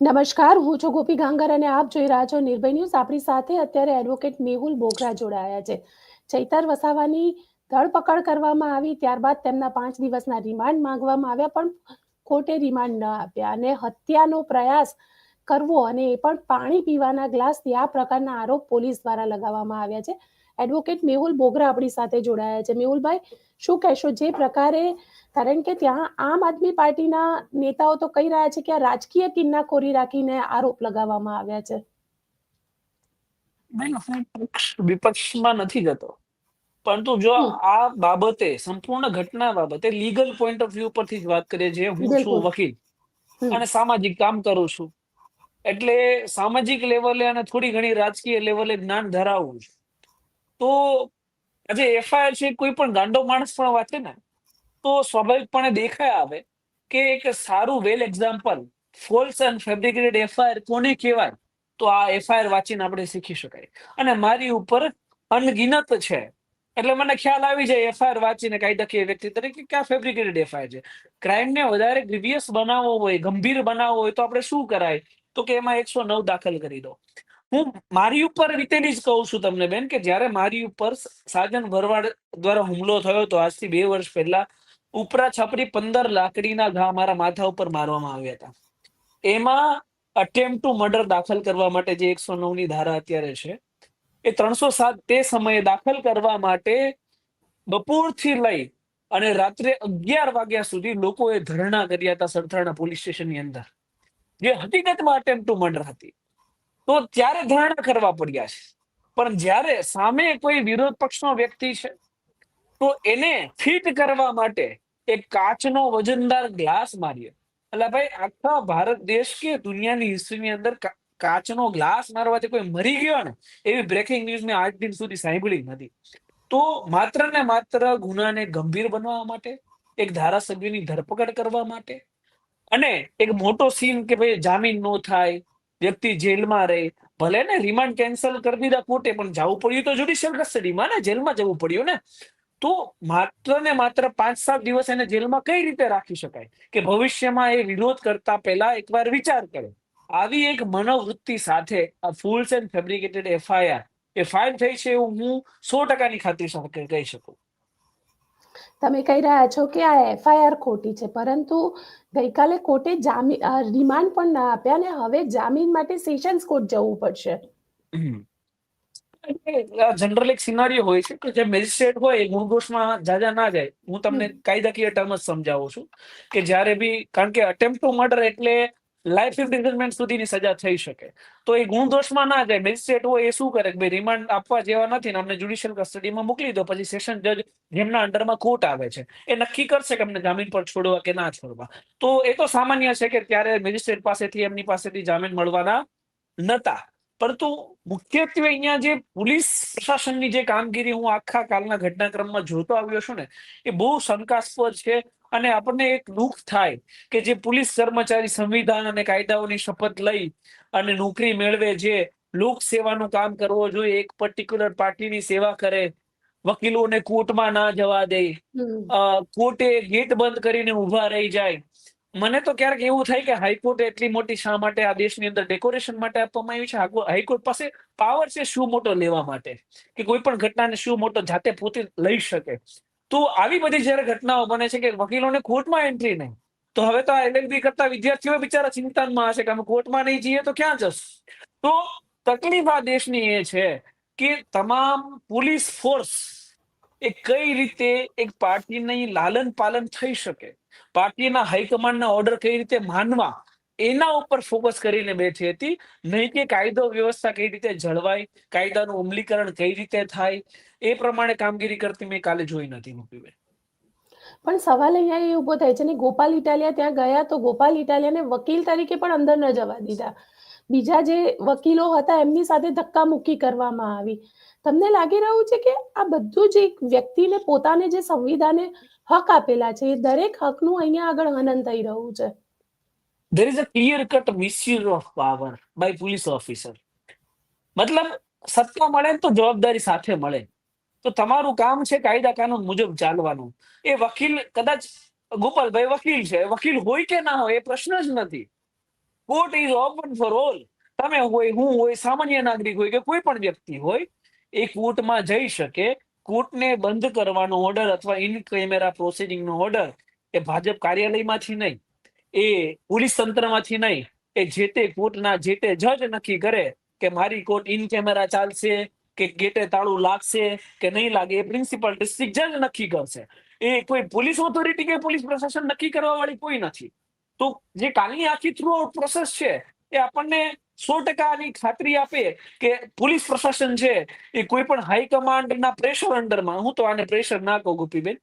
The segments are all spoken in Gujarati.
નમસ્કાર, હું છું ગોપી ગાંગર અને આપ જોઈ રહ્યા છો નિર્ભય ન્યૂઝ. આપણી સાથે અત્યારે એડવોકેટ મેહુલ બોગરા જોડાયા છે. ચૈતર વસાવાની ધરપકડ કરવામાં આવી, ત્યારબાદ તેમના પાંચ દિવસના રિમાન્ડ માંગવામાં આવ્યા, પણ કોર્ટે રિમાન્ડ ન આપ્યા અને હત્યાનો પ્રયાસ કરવો અને એ પણ પાણી પીવાના ગ્લાસથી આ પ્રકારના આરોપ પોલીસ દ્વારા લગાવવામાં આવ્યા છે. એડવોકેટ મેહુલ બોગરા આપણી સાથે જોડાયા છે. મેહુલભાઈ શું કહેશો? જે પ્રકારે કારણ કે ત્યાં આમ આદમી પાર્ટીના નેતાઓ તો કહી રહ્યા છે કે આ રાજકીય કિન્નાખોરી રાખીને આરોપ લગાવવામાં આવ્યા છે. નહીં હું પક્ષ વિપક્ષમાં નથી જતો. પરંતુ જો આ બાબતે સંપૂર્ણ ઘટના બાબતે લીગલ પોઈન્ટ ઓફ વ્યૂ પરથી જ વાત કરીએ છીએ હું છું વકીલ. અને સામાજિક કામ કરું છું. એટલે સામાજિક લેવલે અને થોડી ઘણી રાજકીય લેવલે જ્ઞાન ધરાવું છું. તો, આજે એફઆઈઆર છે, કોઈ પણ ગાંડો માણસ પણ વાંચે ને, તો સ્વાભાવિકપણે દેખાય આવે કે એક સારું well example false and fabricated FIR કોને કહેવાય? તો આ એફઆઈઆર વાંચીને આપણે શીખી શકાય. અને મારી ઉપર અનગિનત છે. એટલે મને ખ્યાલ આવી જાય એફઆઈઆર વાંચીને કાયદાકીય વ્યક્તિ તરીકે કે આ ફેબ્રિકેટેડ એફઆઈઆર છે. ક્રાઇમને વધારે ગ્રીવિયસ બનાવવો હોય, ગંભીર બનાવવો હોય તો આપણે શું કરાય? તો કે એમાં એકસો નવ દાખલ કરી દો. હું મારી ઉપર વીતેલી જ કહું છું તમને બેન કે જ્યારે મારી ઉપર સાજન ભરવાડ દ્વારા હુમલો થયો તો આજથી બે વર્ષ પહેલા ઉપરા છપરી પંદર લાકડીના ઘા મારા માથા ઉપર મારવામાં આવ્યા હતા. એમાં અટેમ્પ ટુ મર્ડર દાખલ કરવા માટે જે એકસો નવની ધારા અત્યારે છે, એ ત્રણસો સાત તે સમયે દાખલ કરવા માટે બપોરથી લઈ અને રાત્રે અગિયાર વાગ્યા સુધી લોકોએ ધરણા કર્યા હતા સરથાણા પોલીસ સ્ટેશનની અંદર. જે હકીકતમાં અટેમ્પ ટુ મર્ડર હતી. તો ત્યારે ધરણા કરવા પડ્યા છે. પણ જ્યારે સામે કોઈ વિરોધ પક્ષનો વ્યક્તિ છે, તો એને ફિટ કરવા માટે એક કાચનો વજનદાર ગ્લાસ માર્યો એટલે ભાઈ, આખા ભારત દેશ કે દુનિયાની હિસ્ટ્રીની અંદર કાચનો ગ્લાસ મારવાથી કોઈ મરી ગયો ને, એવી બ્રેકિંગ ન્યૂઝ મેં આજ દિન સુધી સાંભળી નથી. તો માત્ર ને માત્ર ગુનાને ગંભીર બનાવવા માટે, એક ધારાસભ્યની ધરપકડ કરવા માટે, અને એક મોટો સીન કે ભાઈ જામીન નો થાય વ્યક્તિ જેલમાં રહે ભલે ને રિમાન્ડ કેન્સલ કરી દીધા કોર્ટે, પણ જવું પડ્યું તો જ્યુડિશિયલ કસ્ટડીમાં ને, જેલમાં જવું પડ્યું ને. તો માત્ર ને માત્ર પાંચ સાત દિવસ એને જેલમાં કઈ રીતે રાખી શકાય? કે ભવિષ્યમાં એ વિરોધ કરતા પહેલા એકવાર વિચાર કરે. આવી એક મનોવૃત્તિ સાથે આ ફૂલ્સ એન્ડ ફેબ્રિકેટેડ એફઆઈઆર એ ફાઇલ થઈ છે એવું હું સો ટકાની ખાતરી સાથે કહી શકું. તમે કહી રહ્યા છો કે આ એફઆઈઆર ખોટી છે પરંતુ ગઈકાલે કોર્ટે જામીન રિમાન્ડ પણ ના આપ્યા ને હવે જામીન માટે સેશન્સ કોર્ટ જવું પડશે. જનરલ એક સિનારીઓ હોય છે કે જે મેજિસ્ટ્રેટ હોય એ મૂળ જાજા ના જાય. હું તમને કાયદાકીય ટર્મ જ સમજાવું છું કે જ્યારે બી કારણ કે અટેમ્પ ટુ મર્ડર એટલે લાઈફ ઇમ્પ્રિઝનમેન્ટ સુધીની સજા થઈ શકે. તો એ ગુણદોષમાં ના જાય. મેજિસ્ટ્રેટ હોય એ શું કરે કે ભાઈ રિમાન્ડ આપવા જેવા નથી ને અમને જ્યુડિશિયલ કસ્ટડીમાં મોકલી દો, પછી સેશન જજ જેમના અંડરમાં કોર્ટ આવે છે, એ નક્કી કરશે કે અમને જામીન પર છોડવા કે ના છોડવા. તો એ તો સામાન્ય છે કે ત્યારે મેજિસ્ટ્રેટ પાસેથી, એમની પાસેથી જામીન મળવાના નતા. પરંતુ મુખ્યત્વે અહીંયા જે પોલીસ પ્રશાસનની જે કામગીરી હું આખા કાલના ઘટનાક્રમમાં જોતો આવ્યો છું ને, એ બહુ શંકાસ્પદ છે. અને આપણને એક દુઃખ થાય કે જે પોલીસ કર્મચારી સંવિધાન અને કાયદાઓની શપથ લઈ અને નોકરી મેળવે જે લોક સેવાનું કામ કરવો જોઈએ એક પર્ટિક્યુલર પાર્ટીની સેવા કરે વકીલોને કોર્ટમાં ના જવા દે કોર્ટે ગેટ બંધ કરીને ઊભા રહી જાય. મને તો ક્યારેક એવું થાય કે હાઈકોર્ટ એટલી મોટી શા માટે આ દેશની અંદર ડેકોરેશન માટે આપવામાં આવ્યું છે? હાઈકો- હાઈકોર્ટ પાસે પાવર છે શું મોટો લેવા માટે? કે કોઈ પણ ઘટનાને શું મોટો જાતે પોતે લઈ શકે? તો આવી બધી જ્યારે ઘટનાઓ બને છે કે વકીલોને કોર્ટમાં એન્ટ્રી નહીં, તો હવે તો આ એલએલબી કરતા વિદ્યાર્થીઓ બિચારા ચિંતામાં હશે કે અમે કોર્ટમાં નહીં જઈએ તો ક્યાં જશ? તો તકલીફ આ દેશની એ છે કે તમામ પોલીસ ફોર્સ એ કઈ રીતે એક પાર્ટીની લાલન પાલન થઈ શકે? પાર્ટીના હાઈકમાન્ડના ઓર્ડર કઈ રીતે માનવા? એના ઉપર ફોકસ કરીને બેઠી હતી. નહીં કે કાયદો વ્યવસ્થા કઈ રીતે જળવાય, કાયદાનું અમલીકરણ કઈ રીતે થાય, એ પ્રમાણે કામગીરી કરતી મેં કાલે જોઈ નથી મૂકી પણ સવાલ અહીંયા એ ઊભો થાય છે ને, ગોપાલ ઇટાલિયા ત્યાં ગયા તો ગોપાલ ઇટાલિયાને વકીલ તરીકે પણ અંદર ન જવા દીધા. બીજા જે વકીલો હતા એમની સાથે ધક્કા મુક્કી કરવામાં આવી. તમને લાગી રહ્યું છે કે આ બધું જ એક વ્યક્તિને પોતાને જે સંવિધાને હક આપેલા છે, એ દરેક હકનું અહીંયા આગળ હનન થઈ રહ્યું છે? There is a clear cut misuse of power by police officer. મતલબ સત્તા મળે ને તો જવાબદારી સાથે મળે તો તમારું કામ છે કાયદા કાનૂન મુજબ ચાલવાનું એ વકીલ કદાચ ગોપાલભાઈ વકીલ છે વકીલ હોય કે ના હોય એ પ્રશ્ન જ નથી court is open for all તમે હોય હું હોય સામાન્ય નાગરિક હોય કે કોઈ પણ વ્યક્તિ હોય એ કોર્ટમાં જઈ શકે કોર્ટને બંધ કરવાનો ઓર્ડર અથવા ઇન કેમેરા પ્રોસિડિંગનો ઓર્ડર એ ભાજપ કાર્યાલયમાંથી નહીં. એ પોલીસ તંત્રમાંથી નહીં એ જે તે કોર્ટના જે તે જજ નક્કી કરે કે મારી કોર્ટ ઇન કેમેરા ચાલશે, કે ગેટે તાળું લાગશે, કે નહીં લાગે, એ પ્રિન્સિપલ ડિસ્ટ્રિક્ટ જજ નક્કી કરશે. એ કોઈ પોલીસ ઓથોરિટી કે પોલીસ પ્રશાસન નક્કી કરવા વાળી કોઈ નથી. તો જે કાલની આખી થ્રુ પ્રોસેસ છે, એ આપણને સો ટકાની ખાતરી આપે કે પોલીસ પ્રશાસન છે, એ કોઈ પણ હાઈકમાન્ડના પ્રેશર અંડરમાં, હું તો આને પ્રેશર ના કહું, ગોપીબેન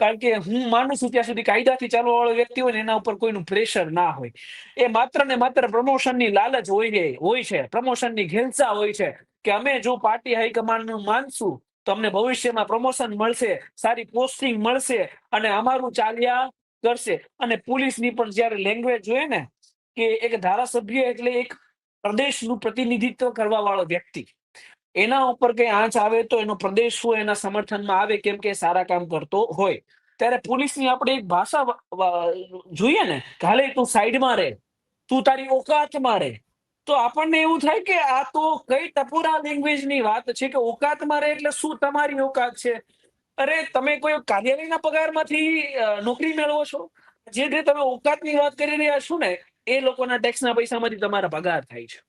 કારણ કે હું માનું છું ત્યાં સુધી કાયદાથી ચાલવા વાળો વ્યક્તિ હોય ને એના ઉપર કોઈનું પ્રેશર ના હોય. એ માત્ર ને માત્ર પ્રમોશનની લાલચ હોય હોય છે. પ્રમોશનની ઘેલસા હોય છે કે અમે જો પાર્ટી હાઈકમાન્ડનું માનશું તો અમને ભવિષ્યમાં પ્રમોશન મળશે, સારી પોસ્ટિંગ મળશે અને અમારું ચાલ્યા કરશે. અને પોલીસની પણ જ્યારે લેંગ્વેજ જોઈએ ને કે એક ધારાસભ્ય એટલે એક પ્રદેશનું પ્રતિનિધિત્વ કરવા વાળો વ્યક્તિ. એના ઉપર કઈ આંચ આવે તો એનો પ્રદેશ શું એના સમર્થનમાં આવે, કેમ કે સારા કામ કરતો હોય. ત્યારે પોલીસની આપણે એક ભાષા જોઈએ ને હાલે તું સાઈડમાં રહે તું તારી ઓકાતમાં રહે તો આપણને એવું થાય કે આ તો કઈ ટપુરા લેંગ્વેજની વાત છે કે ઓકાતમાં રહે એટલે શું તમારી ઓકાત છે? અરે તમે કોઈ કાર્યાલયના પગારમાંથી નોકરી મેળવો છો? જે જે તમે ઓકાતની વાત કરી રહ્યા છો ને, એ લોકોના ટેક્સના પૈસામાંથી તમારા પગાર થાય છે.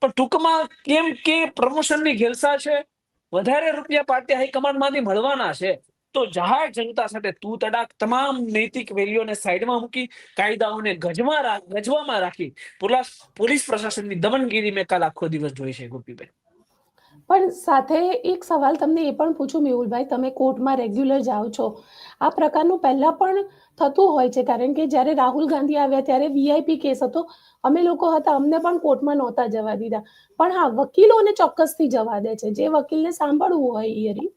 પણ ટૂંકમાં કેમ કે પ્રમોશનની ઘેલસા છે? વધારે રૂપિયા પાર્ટી હાઈકમાન્ડમાંથી મળવાના છે. તો જાહેર જનતા સાથે તું તડાક તમામ નૈતિક વેલ્યુઓને સાઈડમાં મૂકી, કાયદાઓને ગજમાં ગજવામાં રાખી. પોલીસ પ્રશાસનની દમનગીરી મેં કાલ આખો દિવસ જોઈ છે, ગોપીબેન. પણ સાથે એક સવાલ તમને એ પણ પૂછું, મેહુલભાઈ, તમે કોર્ટમાં રેગ્યુલર જાઓ છો. આ પ્રકારનું પહેલા પણ થતું હોય છે, કારણ કે જ્યારે રાહુલ ગાંધી આવ્યા ત્યારે વીઆઈપી કેસ હતો. અમે લોકો હતા, અમને પણ કોર્ટમાં નહોતા જવા દીધા. પણ હા, વકીલોને ચોક્કસથી જવા દે છે. જે વકીલને સાંભળવું હોય હિયરિંગ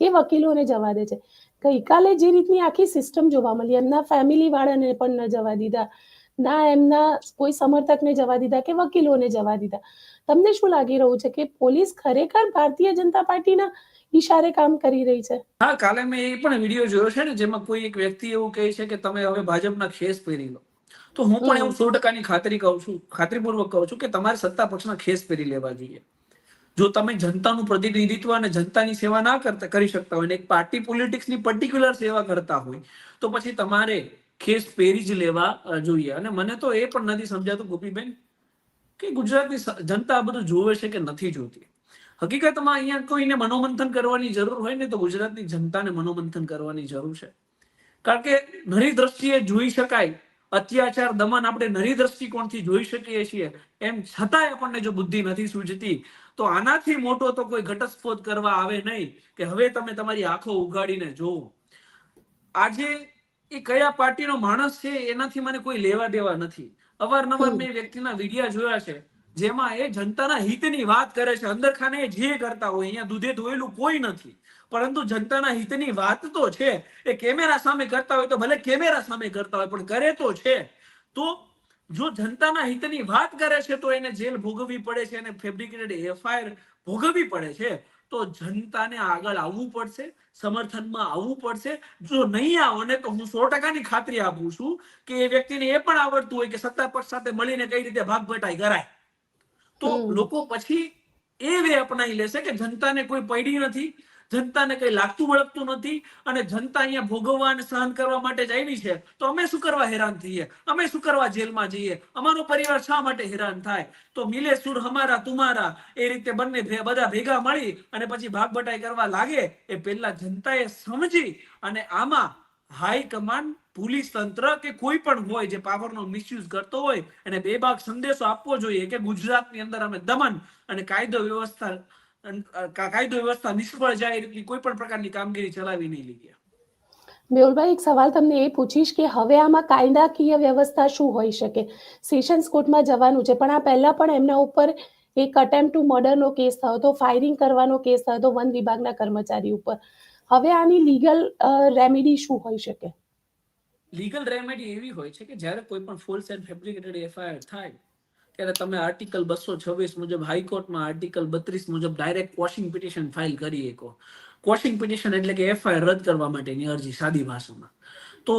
એ વકીલોને જવા દે છે. ગઈકાલે જે રીતની આખી સિસ્ટમ જોવા મળી, એમના ફેમિલી વાળાને પણ ન જવા દીધા. ના એમના કોઈ સમર્થકને જવા દીધા કે વકીલોને જવા દીધા. તમને શું લાગી રહ્યું છે કે પોલીસ ખરેખર ભારતીય જનતા પાર્ટીના ઈશારે કામ કરી રહી છે? હા કાલે મેં એ પણ વીડિયો જોયો છે ને જેમાં કોઈ એક વ્યક્તિ એવું કહે છે કે તમે હવે ભાજપના ખેસ પહેરી લો. તો હું પણ એવું સો ટકાની ખાતરી કહું છું ખાતરીપૂર્વક કહું છું કે તમારે સત્તા પક્ષના ખેસ પહેરી લેવા જોઈએ. જો તમે જનતાનું પ્રતિનિધિત્વ અને જનતાની સેવા ના કરતા કરી શકતા હોય ને એક પાર્ટી પોલિટિક્સની પર્ટિક્યુલર સેવા કરતા હોય તો પછી તમારે ખેસ પહેરી જ લેવા જોઈએ. અને મને તો એ પણ નથી સમજાતું, ગોપીબેન, કે ગુજરાતની જનતા આ બધું જોવે છે કે નથી જોતી. હકીકતમાં અહીંયા કોઈને મનોમંથન કરવાની જરૂર હોય ને તો ગુજરાતની જનતાને મનોમંથન કરવાની જરૂર છે. કારણ કે નરી દ્રષ્ટિએ જોઈ શકાય, અત્યાચાર, દમન આપણે નરી દ્રષ્ટિકોણથી જોઈ શકીએ છીએ. એમ છતાંય આપણને જો બુદ્ધિ નથી સૂઝતી, તો આનાથી મોટો તો કોઈ ઘટસ્ફોટ કરવા આવે નહીં, કે હવે તમે તમારી આંખો ઉગાડીને જોવો આજે એ કયા પાર્ટીનો માણસ છે એનાથી મને કોઈ લેવા દેવા નથી. અવારનવાર. મેં વ્યક્તિના વિડિયા જોયા છે જેમાં એ જનતાના હિતની વાત કરે છે. અંદર ખાને જે કરતા હોય અહીંયા દૂધે ધોયેલું કોઈ નથી. પરંતુ જનતાના હિતની વાત તો છે. એ કેમેરા સામે કરતા હોય તો ભલે કેમેરા સામે કરતા હોય પણ કરે તો છે. તો જો જનતાના હિતની વાત કરે છે તો એને જેલ ભોગવવી પડે છે અને ફેબ્રિકેટેડ એફઆઈઆર ભોગવવી પડે છે. તો જનતાને આગળ આવવું પડશે સમર્થનમાં આવવું પડશે. જો નહીં આવો ને તો હું સો ટકાની ખાતરી આપું છું કે એ વ્યક્તિને એ પણ આવડતું હોય કે સત્તા પક્ષ સાથે મળીને કઈ રીતે ભાગ ભટાઈ કરાય. તો લોકો પછી એ વે અપનાવી લેશે કે જનતાને કોઈ પડી નથી. જનતાને કઈ લાગતું વળગતું નથી અને જનતા અહીંયા ભોગવવા અને સહન કરવા માટે જ આવી છે, તો અમે શું કરવા હેરાન થઈએ? અમે શું કરવા જેલમાં જઈએ? અમારો પરિવાર શા માટે હેરાન થાય? તો મિલે સુર હમારા તુમારા, એ રીતે બંને બધા ભેગા મળી અને પછી ભાગ બટાઈ કરવા લાગે, એ પહેલા જનતાએ સમજી અને આમાં હાઈ કમાન્ડ, પોલીસ તંત્ર કે કોઈ પણ હોય જે પાવરનો મિસયુઝ કરતો હોય, એને બેબાક સંદેશો આપવો જોઈએ કે ગુજરાતની અંદર અમે દમન અને કાયદો વ્યવસ્થા કાયદો વ્યવસ્થા નિષ્ફળ જાય એટલી કોઈ પણ પ્રકારની કામગીરી ચલાવી નહીં લીધી મેહુલભાઈ એક સવાલ તમને એ પૂછીશ કે હવે આમાં કાયદાકીય વ્યવસ્થા શું હોઈ શકે? સેશન્સ કોર્ટમાં જવાનું છે પણ આ પહેલા પણ એમના ઉપર એક અટેમ્પ ટુ મર્ડરનો કેસ થયો હતો ફાયરિંગ કરવાનો કેસ થયો હતો વન વિભાગના કર્મચારી ઉપર. હવે આની લીગલ રેમેડી શું હોઈ શકે? લીગલ રેમેડી એવી હોય છે કે જ્યારે કોઈ પણ ફોલ્સ એન્ડ ફેબ્રિકેટેડ એફઆઈઆર થાય ત્યારે તમે આર્ટિકલ બસો છવ્વીસ મુજબ હાઈકોર્ટમાં આર્ટિકલ બત્રીસ મુજબ ડાયરેક્ટ વોશિંગ પિટિશન ફાઇલ કરી શકો. વોશિંગ પિટિશન એટલે કે એફઆઈઆર રદ કરવા માટેની અરજી સાદી ભાષામાં. તો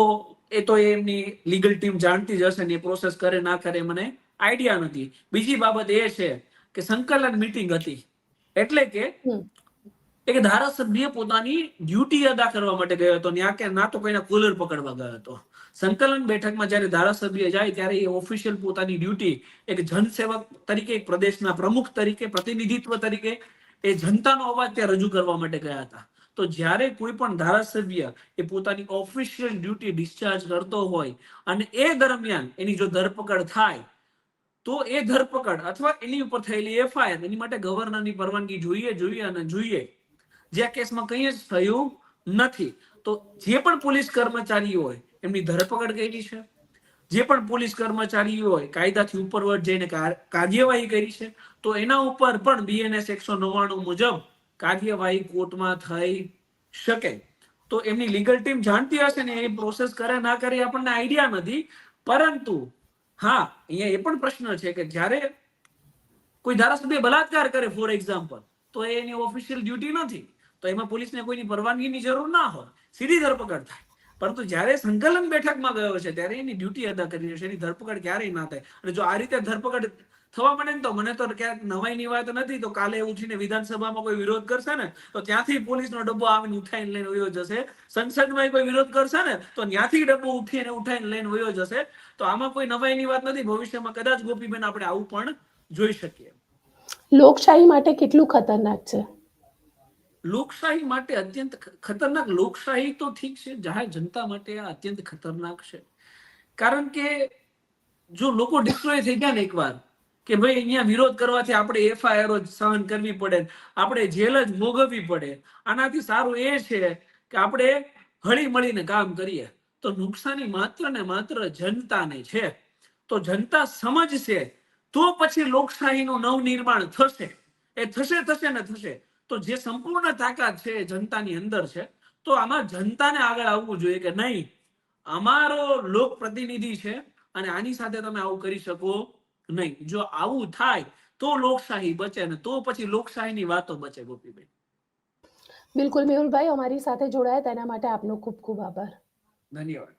એ તો એમની લીગલ ટીમ જાણતી જ હશે ને એ પ્રોસેસ કરે ના કરે મને આઈડિયા નથી. બીજી બાબત એ છે કે સંકલન મીટિંગ હતી. એટલે કે. એક ધારાસભ્ય પોતાની ડ્યુટી અદા કરવા માટે ગયો હતો ત્યાં કે ના તો કોઈના કુલર પકડવા ગયો હતો. સંકલન બેઠકમાં જ્યારે ધારાસભ્ય જાય ત્યારે એ ઓફિશિયલ પોતાની ડ્યુટી એક જનસેવક તરીકે, એક પ્રદેશના પ્રમુખ તરીકે, પ્રતિનિધિત્વ તરીકે એ જનતાનો અવાજ ત્યાં રજૂ કરવા માટે ગયા હતા. તો જ્યારે કોઈ પણ ધારાસભ્ય એ પોતાની ઓફિશિયલ ડ્યુટી ડિસ્ચાર્જ કરતો હોય અને એ દરમિયાન એની જો ધરપકડ થાય, તો એ ધરપકડ અથવા એની ઉપર થયેલી એફઆઈઆર એની માટે ગવર્નરની પરવાનગી જોઈએ જોઈએ અને જોઈએ. જે આ કેસમાં કંઈ જ થયું નથી. તો જે પણ પોલીસ કર્મચારીઓ હોય, એમની ધરપકડ કરી છે. જે પણ પોલીસ કર્મચારીઓ હોય, કાયદાથી ઉપરવટ જઈને કાર્યવાહી કરી છે. તો એના ઉપર પણ બીએનએસ એકસો નવ્વાણું મુજબ કાર્યવાહી કોર્ટમાં થઈ શકે. તો એમની લીગલ ટીમ જાણતી હશે ને, એ પ્રોસેસ કરે ના કરે આપણને આઈડિયા નથી. પરંતુ, હા, અહીંયા એ પણ પ્રશ્ન છે કે જ્યારે કોઈ ધારાસભ્ય બલાત્કાર કરે, ફોર એક્ઝામ્પલ, તો એની ઓફિશિયલ ડ્યુટી નથી. તો એમાં પોલીસને કોઈની પરવાનગીની જરૂર ના હોય. સીધી ધરપકડ થાય. પરંતુ જ્યારે સંકલન બેઠકમાં ગયો છે, ત્યારે એની ડ્યુટી અદા કરી છે. એની ધરપકડ ક્યારેય ના થાય. અને જો આ રીતે ધરપકડ થવા માંડે ને તો મને તો ક્યાંક નવાઈની વાત નથી, તો કાલે ઉઠીને વિધાનસભામાં કોઈ વિરોધ કરશે ને, તો ત્યાંથી પોલીસનો ડબ્બો આવીને ઉઠાઈને લઈને વયો જશે. સંસદમાં કોઈ વિરોધ કરશે ને, તો ત્યાંથી ડબ્બો ઉઠીને ઉઠાઈને લઈને વયો જશે. તો આમાં કોઈ નવાઈની વાત નથી. ભવિષ્યમાં કદાચ ગોપીબેન આપણે આવું પણ જોઈ શકીએ. લોકશાહી માટે કેટલું ખતરનાક છે? લોકશાહી માટે અત્યંત ખતરનાક લોકશાહી તો ઠીક છે, જાહેર જનતા માટે આ અત્યંત ખતરનાક છે. કારણ કે જો લોકો ડિસ્ટ્રોય થઈ ગયા ને એકવાર, કે ભાઈ અહીંયા વિરોધ કરવાથી આપણે એફઆઈઆર સહન કરવી પડે, આપણે જેલ જ ભોગવવી પડે, આનાથી સારું એ છે કે આપણે હળી મળીને કામ કરીએ. તો નુકસાની માત્ર ને માત્ર જનતાને છે. તો જનતા સમજશે તો પછી લોકશાહીનું નવનિર્માણ થશે. એ થશે થશે ને થશે. તો જે સંપૂર્ણ તાકાત છે જનતાની અંદર છે તો આમાં જનતાને આગળ આવવું જોઈએ કે નહીં? અમારો લોક પ્રતિનિધિ છે અને આની સાથે તમે આવું કરી શકો નહીં. જો આવું થાય તો લોકશાહી બચે ને તો પછી લોકશાહીની વાતો બચે ગોપીભાઈ બિલકુલ મેહુલભાઈ અમારી સાથે જોડાયા તેના માટે આપનો ખૂબ ખૂબ આભાર. ધન્યવાદ.